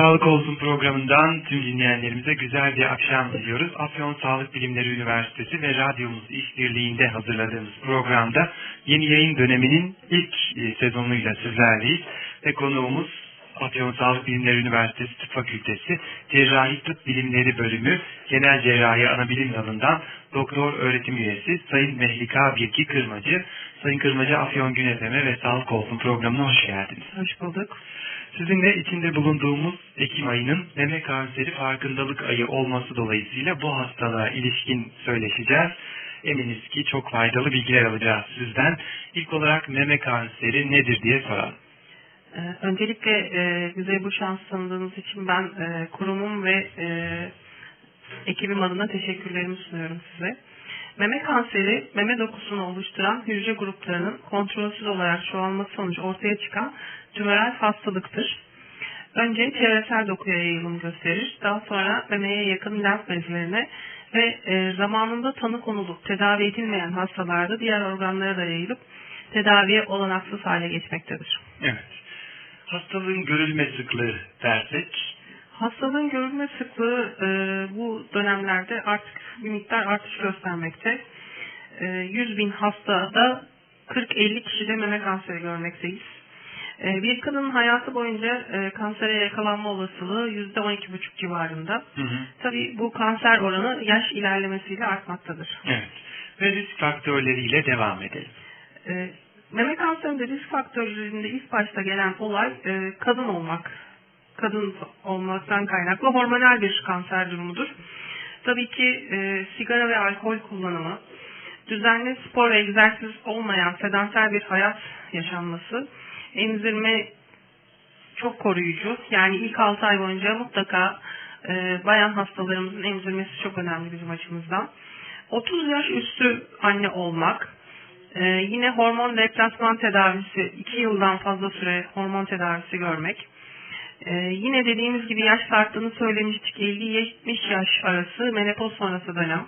Sağlık Olsun programından tüm dinleyenlerimize güzel bir akşam diliyoruz. Afyon Sağlık Bilimleri Üniversitesi ve radyomuz işbirliğinde hazırladığımız programda yeni yayın döneminin ilk e, sezonuyla sizlerleyiz. Ve konuğumuz Afyon Sağlık Bilimleri Üniversitesi Tıp Fakültesi Cerrahi Tıp Bilimleri Bölümü Genel Cerrahi Anabilim Dalı'ndan Doktor Öğretim Üyesi Sayın Mehlika Birki Kırmacı. Sayın Kırmacı Afyon Gün ve Sağlık Olsun programına hoş geldiniz. Hoş bulduk. Sizinle içinde bulunduğumuz Ekim ayının meme kanseri farkındalık ayı olması dolayısıyla bu hastalığa ilişkin söyleşeceğiz. Eminiz ki çok faydalı bilgiler alacağız sizden. İlk olarak meme kanseri nedir diye soralım. Ee, öncelikle e, bize bu şans tanıdığınız için ben e, kurumum ve e, ekibim adına teşekkürlerimi sunuyorum size. Meme kanseri, meme dokusunu oluşturan hücre gruplarının kontrolsüz olarak çoğalması sonucu ortaya çıkan tümörel hastalıktır. Önce çevresel dokuya yayılım gösterir, daha sonra memeye yakın lenf bezlerine ve e, zamanında tanı konulup tedavi edilmeyen hastalarda diğer organlara da yayılıp tedaviye olanaksız hale geçmektedir. Evet. Hastalığın görülme sıklığı dersek Hastalığın görülme sıklığı e, bu dönemlerde artık bir miktar artış göstermekte. E, 100 bin hastada 40-50 kişide meme kanseri görmekteyiz. E, bir kadının hayatı boyunca e, kansere yakalanma olasılığı %12,5 civarında. hı hı. Tabii bu kanser oranı yaş ilerlemesiyle artmaktadır. evet. ve risk faktörleriyle devam edelim. E, meme kanserinde risk faktörlerinde ilk başta gelen olay e, kadın olmak. Kadın olmaktan kaynaklı hormonal bir kanser durumudur. Tabii ki e, sigara ve alkol kullanımı, düzenli spor ve egzersiz olmayan sedanter bir hayat yaşanması, emzirme çok koruyucu. Yani ilk 6 ay boyunca mutlaka e, bayan hastalarımızın emzirmesi çok önemli bizim açımızdan. 30 yaş üstü anne olmak, ee, yine hormon deplasman tedavisi 2 yıldan fazla süre hormon tedavisi görmek. Ee, yine dediğimiz gibi yaş arttığını söylemiştik 50-70 yaş arası menopoz sonrası dönem.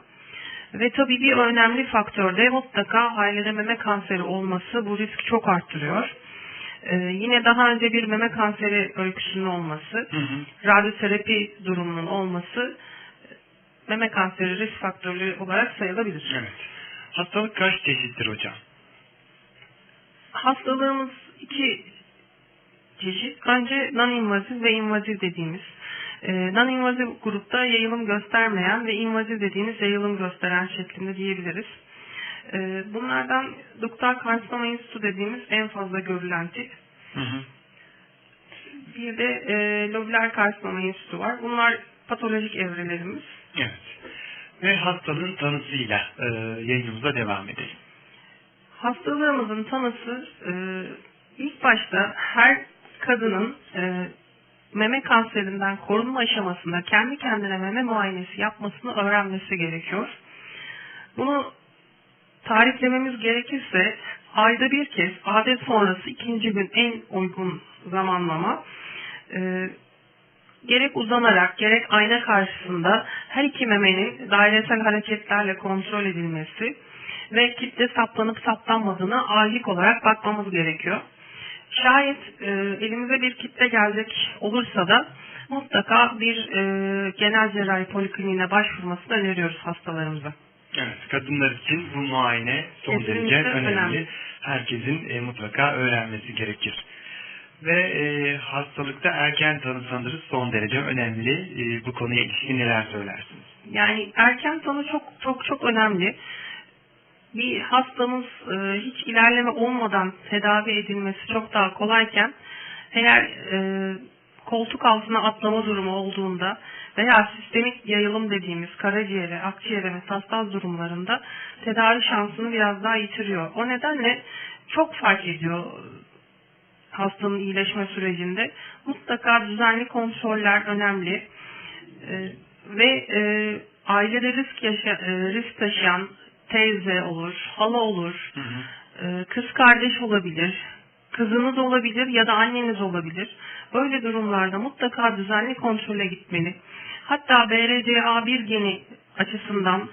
Ve tabii bir önemli faktör de mutlaka ailede meme kanseri olması bu risk çok arttırıyor. Ee, yine daha önce bir meme kanseri öyküsünün olması, Hı hı. radyoterapi durumunun olması meme kanseri risk faktörü olarak sayılabilir. Evet. Hastalık kaç çeşittir hocam? Hastalığımız iki çeşit. Önce non-invazif ve invazif dediğimiz. Ee, non-invazif grupta yayılım göstermeyen ve invazif dediğimiz yayılım gösteren şeklinde diyebiliriz. Ee, bunlardan duktal karsinoma institü dediğimiz en fazla görülen tip. Hı hı. Bir de e, lobüler karsinoma institü var. Bunlar patolojik evrelerimiz. Evet. Ve hastalığın tanısıyla e, yayınımıza devam edelim. Hastalığımızın tanısı e, ilk başta her kadının e, meme kanserinden korunma aşamasında kendi kendine meme muayenesi yapmasını öğrenmesi gerekiyor. Bunu tariflememiz gerekirse ayda bir kez adet sonrası ikinci gün en uygun zamanlama e, gerek uzanarak gerek ayna karşısında her iki memenin dairesel hareketlerle kontrol edilmesi ve kitle saplanıp saplanmadığına aylık olarak bakmamız gerekiyor. Şayet e, elimize bir kitle gelecek olursa da mutlaka bir e, genel cerrahi polikliniğine başvurmasını öneriyoruz hastalarımıza. Evet, kadınlar için bu muayene son Kesinlikle derece önemli. önemli. Herkesin e, mutlaka öğrenmesi gerekir. Ve e, hastalıkta erken tanı sanırız son derece önemli. E, bu konuya ilişkin neler söylersiniz? Yani erken tanı çok çok çok önemli. Bir hastamız e, hiç ilerleme olmadan tedavi edilmesi çok daha kolayken eğer e, koltuk altına atlama durumu olduğunda veya sistemik yayılım dediğimiz karaciğere, akciğere metastaz durumlarında tedavi şansını biraz daha yitiriyor. O nedenle çok fark ediyor hastanın iyileşme sürecinde. Mutlaka düzenli kontroller önemli. Ee, ve e, ailede risk, yaşa, e, risk taşıyan teyze olur, hala olur, Hı hı. e, kız kardeş olabilir, kızınız olabilir ya da anneniz olabilir. Böyle durumlarda mutlaka düzenli kontrole gitmeli. Hatta BRCA1 geni açısından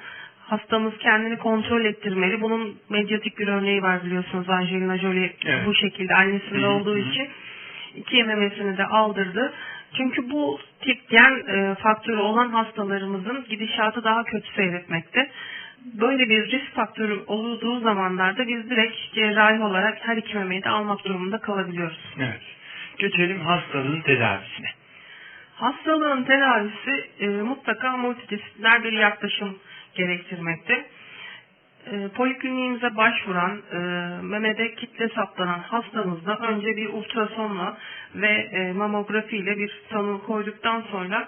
hastamız kendini kontrol ettirmeli. Bunun medyatik bir örneği var biliyorsunuz Angelina Jolie Evet. bu şekilde annesinde olduğu için. iki memesini de aldırdı. Çünkü bu tip gen e, faktörü olan hastalarımızın gidişatı daha kötü seyretmekte. Böyle bir risk faktörü olduğu zamanlarda biz direkt cerrahi olarak her iki memeyi de almak durumunda kalabiliyoruz. Evet. Geçelim hastalığın tedavisine. Hastalığın tedavisi e, mutlaka multidisipliner bir yaklaşım gerektirmekte. E, polikliniğimize başvuran, e, memede kitle saptanan hastamızda önce bir ultrasonla ve e, mamografi ile bir tanı koyduktan sonra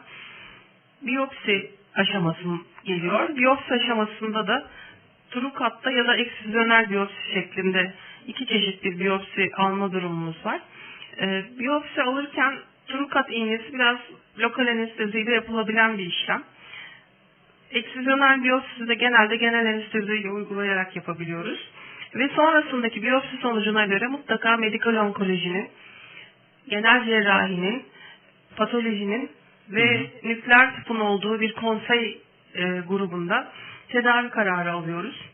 biyopsi aşaması geliyor. Biyopsi aşamasında da trukatta ya da eksizyonel biyopsi şeklinde iki çeşit bir biyopsi alma durumumuz var. E, biyopsi alırken trukat iğnesi biraz lokal anesteziyle yapılabilen bir işlem. Eksizyonel biyopsisi de genelde genel anesteziyi uygulayarak yapabiliyoruz. Ve sonrasındaki biyopsi sonucuna göre mutlaka medikal onkolojinin, genel cerrahinin, patolojinin ve Hı hı. nükleer tıpın olduğu bir konsey e, grubunda tedavi kararı alıyoruz.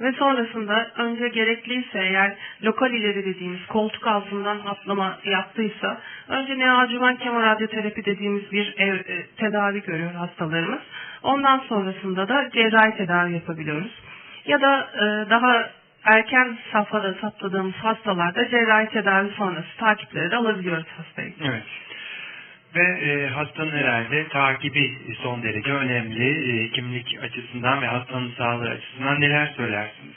Ve sonrasında önce gerekliyse eğer lokal ileri dediğimiz koltuk altından atlama yaptıysa önce neoadjuvan kemoradyoterapi dediğimiz bir ev, e, tedavi görüyor hastalarımız. Ondan sonrasında da cerrahi tedavi yapabiliyoruz. Ya da e, daha erken safhada saptadığımız hastalarda cerrahi tedavi sonrası takipleri de alabiliyoruz hastayı. Evet. Ve e, hastanın herhalde takibi son derece önemli. E, kimlik açısından ve hastanın sağlığı açısından neler söylersiniz?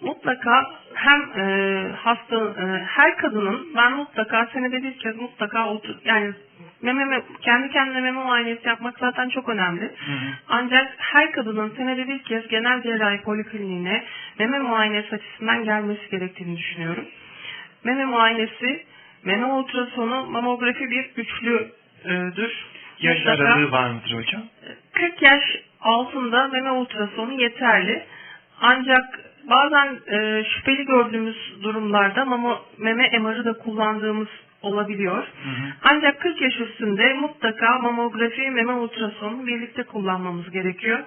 mutlaka hem e, hasta e, her kadının ben mutlaka senede bir kez mutlaka otur yani meme kendi kendine meme muayenesi yapmak zaten çok önemli. Hı hı. Ancak her kadının senede bir kez genel cerrahi polikliniğine meme muayenesi açısından gelmesi gerektiğini düşünüyorum. Meme muayenesi, meme ultrasonu, mamografi bir üçlüdür. Yaş Mutlaka- aralığı var mıdır hocam? 40 yaş altında meme ultrasonu yeterli. Ancak bazen e, şüpheli gördüğümüz durumlarda mama, meme MR'ı da kullandığımız olabiliyor. Hı hı. Ancak 40 yaş üstünde mutlaka mamografi, meme ultrasonu birlikte kullanmamız gerekiyor.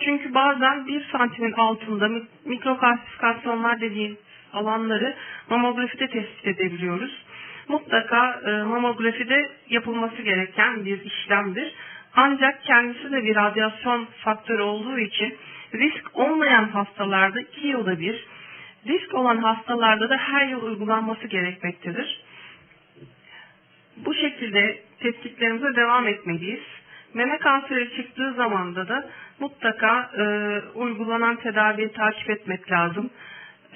Çünkü bazen 1 santimin altında mi- mikrokalsifikasyonlar dediğim alanları mamografide tespit edebiliyoruz. Mutlaka e, mamografide yapılması gereken bir işlemdir. Ancak kendisi de bir radyasyon faktörü olduğu için risk olmayan hastalarda 2 yılda bir, risk olan hastalarda da her yıl uygulanması gerekmektedir. Bu şekilde tetkiklerimize devam etmeliyiz. Meme kanseri çıktığı zamanda da mutlaka e, uygulanan tedaviyi takip etmek lazım.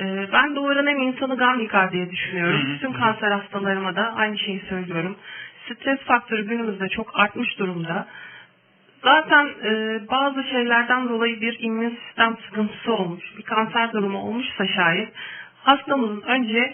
E, ben doğuran hem insanı gam yıkar diye düşünüyorum. Hı hı. Tüm kanser hastalarıma da aynı şeyi söylüyorum. Stres faktörü günümüzde çok artmış durumda. Zaten e, bazı şeylerden dolayı bir immün sistem sıkıntısı olmuş, bir kanser durumu olmuşsa şayet hastamızın önce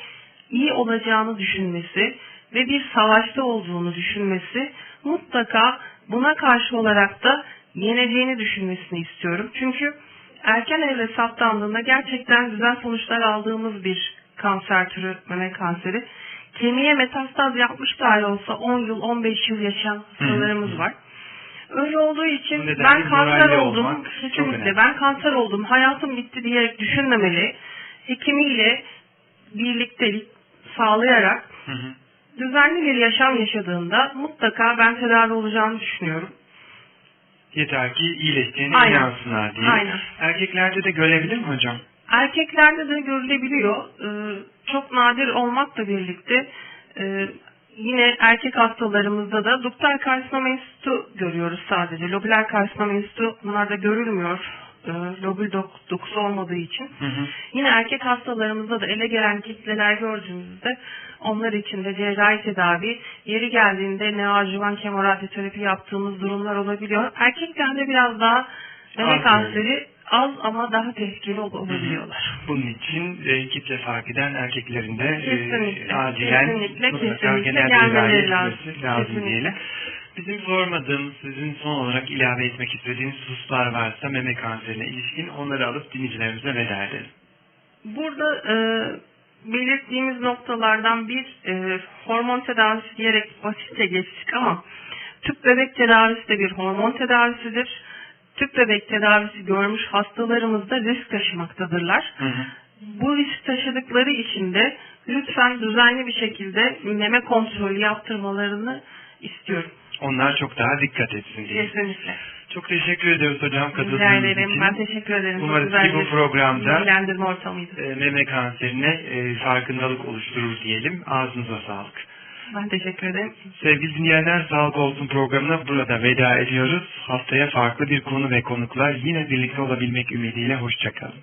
iyi olacağını düşünmesi ve bir savaşta olduğunu düşünmesi mutlaka buna karşı olarak da yeneceğini düşünmesini istiyorum. Çünkü erken evre saptandığında gerçekten güzel sonuçlar aldığımız bir kanser türü meme kanseri. Kemiğe metastaz yapmış dahi olsa 10 yıl 15 yıl yaşayan hastalarımız var. Öyle olduğu için Bu nedenle ben kanser oldum. Kesinlikle ben kanser oldum. Hayatım bitti diyerek düşünmemeli. Hekimiyle birliktelik sağlayarak Hı hı. düzenli bir yaşam yaşadığında mutlaka ben tedavi olacağını düşünüyorum. Yeter ki iyileştiğine Aynen. inansınlar diye. Aynen. Erkeklerde de görebilir mi hocam? Erkeklerde de görülebiliyor. Ee, çok nadir olmakla birlikte e, yine erkek hastalarımızda da duktal karsinoma enstitü görüyoruz sadece. Lobüler karsinoma enstitü bunlarda görülmüyor. E, lobül dok- dokusu olmadığı için. Hı hı. Yine erkek hastalarımızda da ele gelen kitleler gördüğümüzde onlar için de cerrahi tedavi, yeri geldiğinde neoadjuvan kemoradyoterapi yaptığımız durumlar olabiliyor. Erkeklerde biraz daha meme kanseri az ama daha tehlikeli ol- olabiliyorlar. Bunun için e, kitle fark eden erkeklerin de Kesinlikle, e, acilen kesinlikle, mutlaka kesinlikle gelmeleri cerrahi lazım. lazım Kesinlikle. diyelim. Bizim sormadığımız, sizin son olarak ilave etmek istediğiniz hususlar varsa meme kanserine ilişkin onları alıp dinleyicilerimize veda edelim. Burada e, belirttiğimiz noktalardan bir e, hormon tedavisi diyerek basitçe geçtik ama tüp bebek tedavisi de bir hormon tedavisidir. Tüp bebek tedavisi görmüş hastalarımız da risk taşımaktadırlar. Hı hı. bu risk taşıdıkları için de lütfen düzenli bir şekilde meme kontrolü yaptırmalarını istiyorum. Onlar çok daha dikkat etsin diye. Kesinlikle. Çok teşekkür ediyoruz hocam Rica katıldığınız ederim. için. Ben teşekkür ederim. Umarız ki bu programda e, meme kanserine e, farkındalık oluşturur diyelim. Ağzınıza sağlık. Ben teşekkür ederim. Sevgili dinleyenler Sağlık Olsun programına burada veda ediyoruz. Haftaya farklı bir konu ve konuklar yine birlikte olabilmek ümidiyle hoşçakalın.